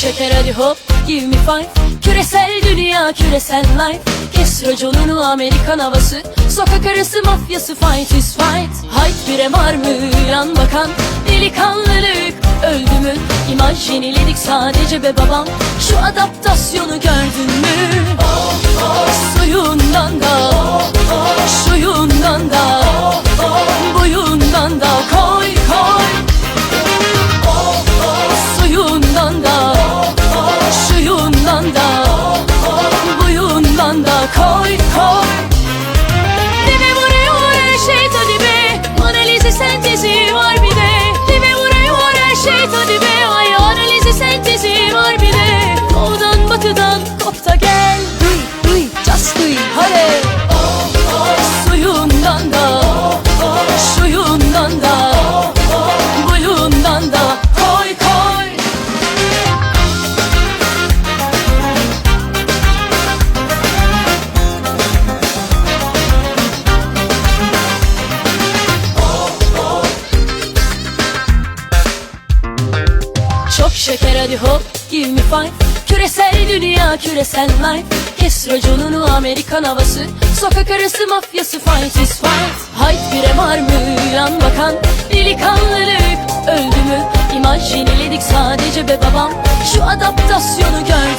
şeker hadi hop give me five. Küresel dünya küresel life. Kes raconunu Amerikan havası. Sokak arası mafyası fight is fight. Hayt bire var mı yan bakan? Delikanlılık öldü mü? İmaj yeniledik sadece be babam. Şu adaptasyonu gördün mü Çok şeker hadi hop give me five. Küresel dünya küresel life. Kes raconunu Amerikan havası. Sokak arası mafyası fight is fight. Hayt bire var mı yan bakan? Delikanlılık öldü mü? İmaj yeniledik sadece be babam. Şu adaptasyonu gördün